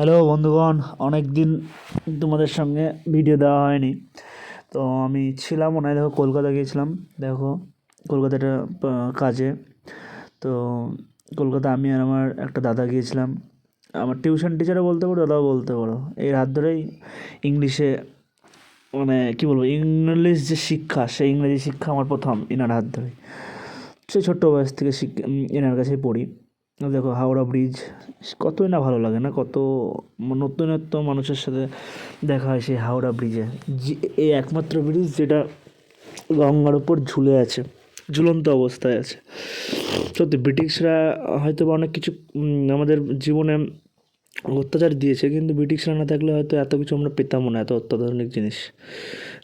Hello বন্ধুগণ অনেক দিন তোমাদের সঙ্গে ভিডিও দেওয়া হয়নি। তো আমি ছিলাম হয় দেখো কলকাতা গিয়েছিলাম, দেখো কলকাতাটা কাজে। তো কলকাতা আমি আর আমার একটা দাদা গিয়েছিলাম। আমার টিউশন টিচারও বলতে পারো, দাদাও বলতে পারো। এই হাত ধরেই ইংলিশে মানে কী বলব, ইংলিশ যে শিক্ষা, সেই ইংরেজি শিক্ষা আমার প্রথম, এনার হাত ধরেই। সেই ছোট্ট বয়স থেকে শিখ এনার কাছেই পড়ি। দেখো হাওড়া ব্রিজ, কতই না ভালো লাগে না, কত নতুনত্ব মানুষের সাথে দেখা হয় সেই হাওড়া ব্রিজে। যে এই একমাত্র ব্রিজ যেটা গঙ্গার ওপর ঝুলে আছে, ঝুলন্ত অবস্থায় আছে। সত্যি, ব্রিটিশরা হয়তো বা অনেক কিছু আমাদের জীবনে অত্যাচার দিয়েছে, কিন্তু ব্রিটিশরা না থাকলে হয়তো এত কিছু আমরা পেতামও না, এত অত্যাধুনিক জিনিস।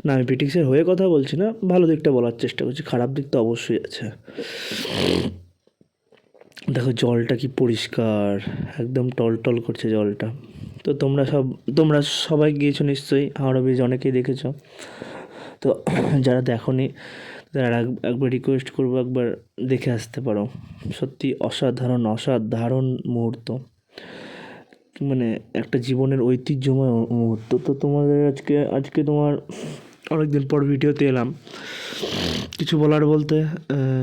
না, আমি ব্রিটিশের হয়ে কথা বলছি না, ভালো দিকটা বলার চেষ্টা করছি, খারাপ দিক তো অবশ্যই আছে। দেখো জলটা কি পরিষ্কার, একদম টলটল করছে জলটা। তো তোমরা সব, তোমরা সবাই গিয়েছো নিশ্চয়ই হাওড়া ব্রিজ অনেকেই দেখেছ। তো যারা দেখোনি, তারা এক- একবার রিকোয়েস্ট করব একবার দেখে আসতে পারো। সত্যি অসাধারণ অসাধারণ মুহূর্ত। মানে একটা জীবনের ঐতিহ্যময় মুহূর্ত। তো তোমাদের আজকে আজকে তোমার অনেকদিন পর ভিডিওতে এলাম। কিছু বলার বলতে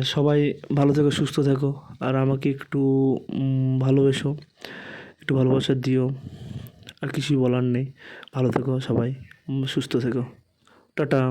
সবাই ভালো থেকো, সুস্থ থেকো, আর আমাকে একটু ভালোবেসো, একটু ভালোবাসা দিও, আর কিছুই বলার নেই। ভালো থেকো সবাই সুস্থ থেকো। টাটা।